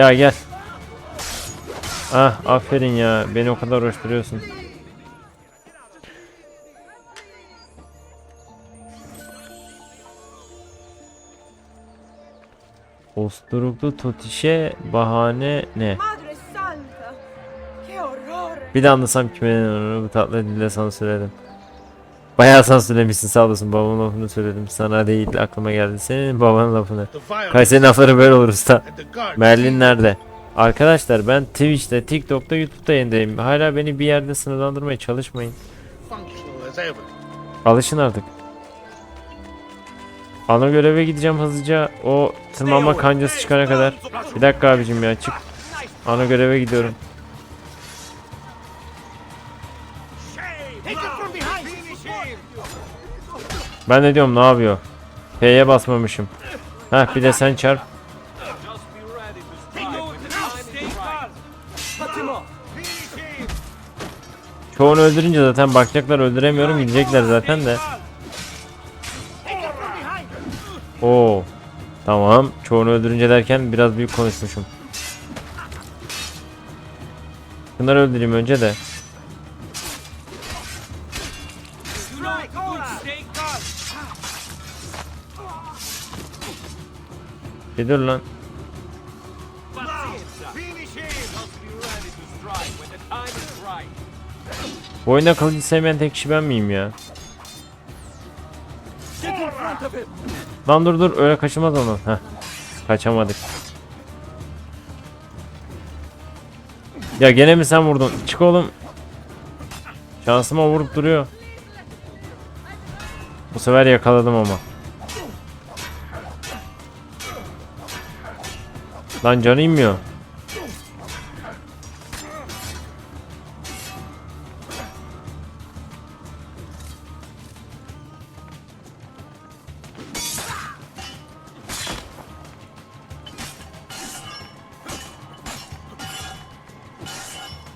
Ya gel. Ah aferin ya. Beni o kadar uğraştırıyorsun. Osturuklu totişe bahane ne? Bir de anlasam kime bu tatlı dille sana söyledim. Bayağı sen söylemişsin sağ olasın babamın lafını söyledim sana değil aklıma geldi senin babanın lafını. Kayseri lafları böyle olur usta. Merlin nerede? Arkadaşlar ben Twitch'te, TikTok'ta, YouTube'da yayındayım. Hala beni bir yerde sınırlandırmaya çalışmayın. Alışın artık. Ana göreve gideceğim hızlıca. O tırmanma kancası çıkana kadar. Bir dakika abicim ya çık. Ana göreve gidiyorum. Ben de diyorum ne yapıyor? P'ye basmamışım. Heh bir de sen çarp. Çoğunu öldürünce zaten bakacaklar öldüremiyorum gidecekler zaten de. Oo. Tamam. Çoğunu öldürünce derken biraz büyük konuşmuşum. Bunları öldüreyim önce de. Bir dur lan. Bu oyunda kılıcı sevmeyen tek kişi ben miyim ya? Lan dur dur öyle kaçılmaz onu. Heh. Kaçamadık. Ya gene mi sen vurdun? Çık oğlum. Şansıma vurup duruyor. Bu sefer yakaladım ama. Lan canı inmiyor.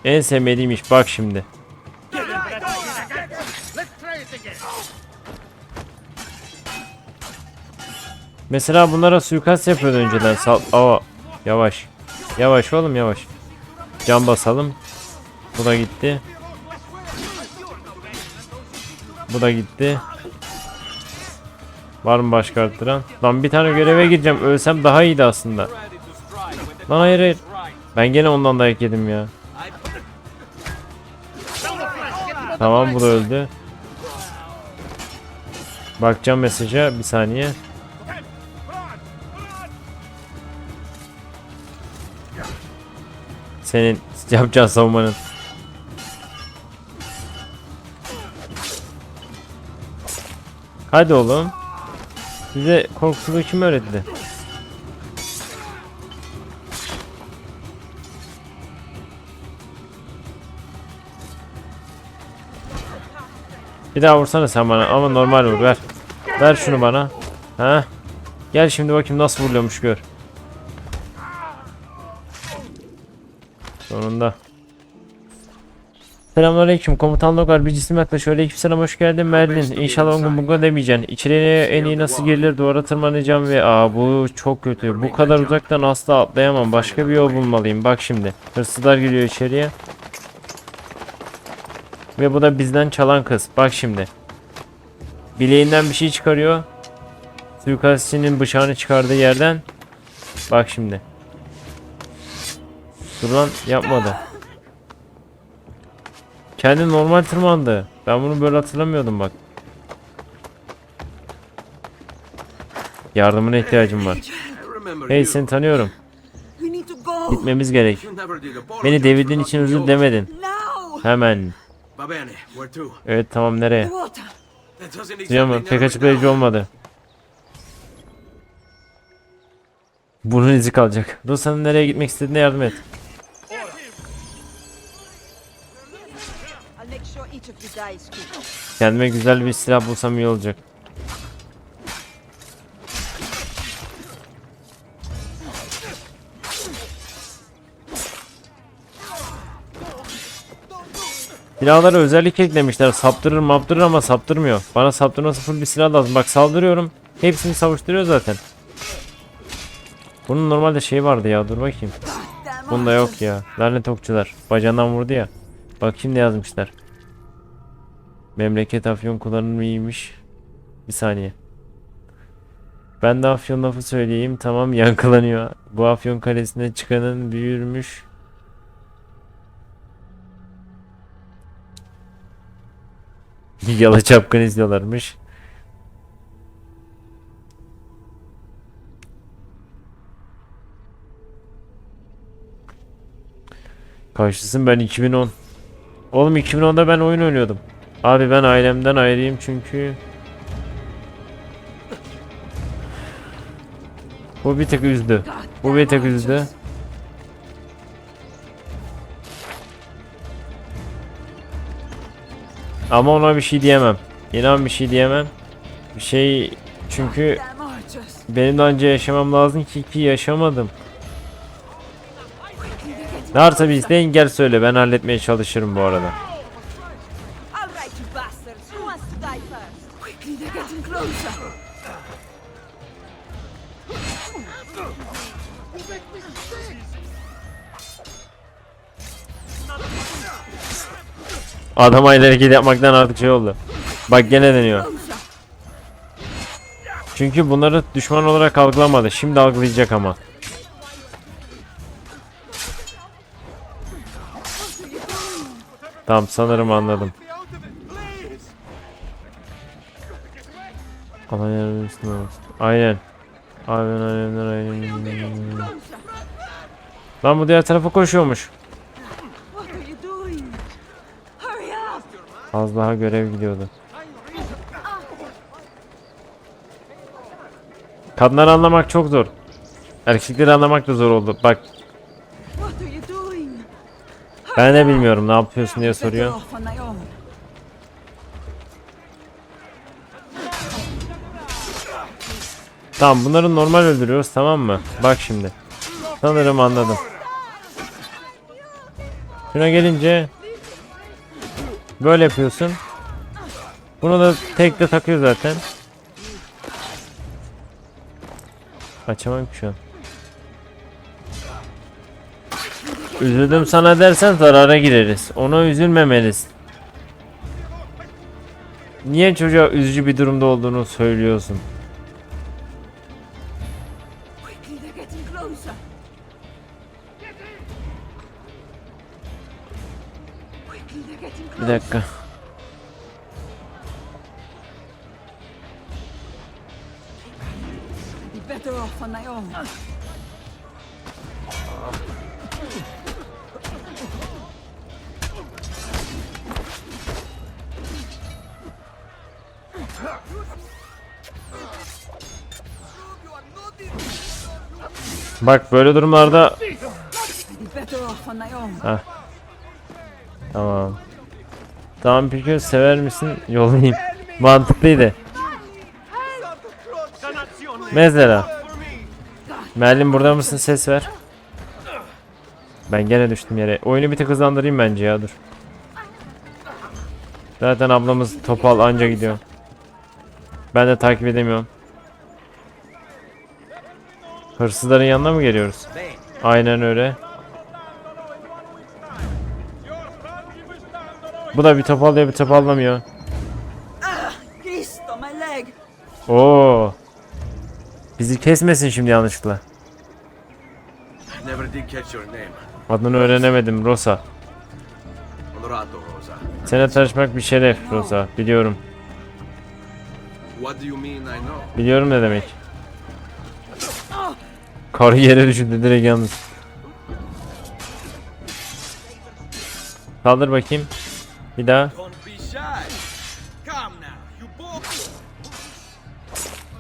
En sevmediğim iş bak şimdi. Mesela bunlara suikast yapıyordu önceden. Sal Aa, yavaş. Yavaş oğlum yavaş. Can basalım. Bu da gitti. Bu da gitti. Var mı başka arttıran? Lan bir tane göreve gireceğim. Ölsem daha iyiydi aslında. Lan hayır hayır. Ben gene ondan dayak yedim ya. Tamam bu da öldü. Bakacağım mesaja bir saniye. Senin yapacağın savunmanın. Hadi oğlum. Size korkusuzluğu kim öğretti? Bir daha vursana sen bana ama normal vur ver. Ver şunu bana. Ha? Gel şimdi bakayım nasıl vuruyormuş gör. Sonunda. Selamünaleyküm komutan Logar bir cisim yaklaşıyor. Aleykümselam hoş geldin Merlin. İnşallah on bunga demeyeceksin. İçeriye en iyi nasıl girilir duvara tırmanacağım ve aa bu çok kötü. Bu kadar uzaktan asla atlayamam. Başka bir yol bulmalıyım. Bak şimdi. Hırsızlar giriyor içeriye. Ve bu da bizden çalan kız. Bak şimdi. Bileğinden bir şey çıkarıyor. Suikastçinin bıçağını çıkardığı yerden. Bak şimdi. Dur lan yapmadı. Kendi normal tırmandı. Ben bunu böyle hatırlamıyordum bak. Yardımına ihtiyacım var. Hey seni tanıyorum. Gitmemiz gerek. Beni devirdiğin için özür demedin. Hemen. Evet tamam nereye? Diyor mu? Pek açıklayıcı olmadı. Bunun izi kalacak. Rusa'nın nereye gitmek istediğine yardım et. Kendime güzel bir silah bulsam iyi olacak. Silahlara özellik eklemişler. Saptırır maptırır ama saptırmıyor. Bana saptırma sıfır bir silah lazım. Bak saldırıyorum. Hepsini savuşturuyor zaten. Bunun normalde şey vardı ya dur bakayım. Bunda yok ya. Lanet okçular. Bacağından vurdu ya. Bakayım ne yazmışlar. Memleket afyon kullanır mıymış? Bir saniye. Ben de afyon lafı söyleyeyim. Tamam yankılanıyor. Bu afyon kalesine çıkanın büyürmüş. Yala çapkın izliyorlarmış. Karşısın ben 2010. Oğlum 2010'da ben oyun oynuyordum. Abi ben ailemden ayrıyım çünkü Bu bir tek üzdü. Bu bir tek üzdü. Ama ona bir şey diyemem. İnan bir şey diyemem. Bir şey çünkü benim de önce yaşamam lazım ki ki yaşamadım. Ne varsa bir isteyin gel söyle ben halletmeye çalışırım bu arada. Adam aynı hareket yapmaktan artık şey oldu. Bak gene deniyor. Çünkü bunları düşman olarak algılamadı. Şimdi algılayacak ama. Tamam sanırım anladım. Aynen. Abi ben aynen aynen. Closer. Lan bu diğer tarafa koşuyormuş. Az daha görev gidiyordu. Kadınları anlamak çok zor. Erkekleri anlamak da zor oldu. Bak ben de bilmiyorum ne yapıyorsun diye soruyor. Tamam bunları normal öldürüyoruz tamam mı? Bak şimdi. Sanırım anladım. Şuna gelince böyle yapıyorsun. Bunu da tekte takıyor zaten. Açamam ki şu an. Üzüldüm sana dersen zarara gireriz. Ona üzülmemelisin. Niye çocuğa üzücü bir durumda olduğunu söylüyorsun? Bir dakika. Bak böyle durumlarda Be better tamam. Tamam peki sever misin? Yollayayım. Mantıklıydı. Mesela. Merlin burada mısın? Ses ver. Ben gene düştüm yere. Oyunu bir tık hızlandırayım bence ya dur. Zaten ablamız topal anca gidiyor. Ben de takip edemiyorum. Hırsızların yanına mı geliyoruz? Aynen öyle. Bu da bir topallıyor bir topallamıyor. Leg. Oo. Bizi kesmesin şimdi yanlışlıkla. Adını öğrenemedim Rosa. Honorato Rosa. Seninle tanışmak bir şeref Rosa. Biliyorum. What do you mean I know? Biliyorum ne demek. Karı yere düşürdü direkt yalnız. Kaldır bakayım. Bir daha.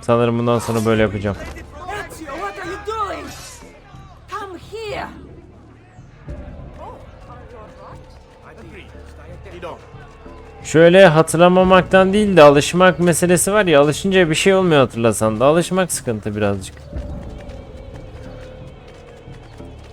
Sanırım bundan sonra böyle yapacağım. Şöyle hatırlamamaktan değil de alışmak meselesi var ya alışınca bir şey olmuyor hatırlasan da alışmak sıkıntı birazcık.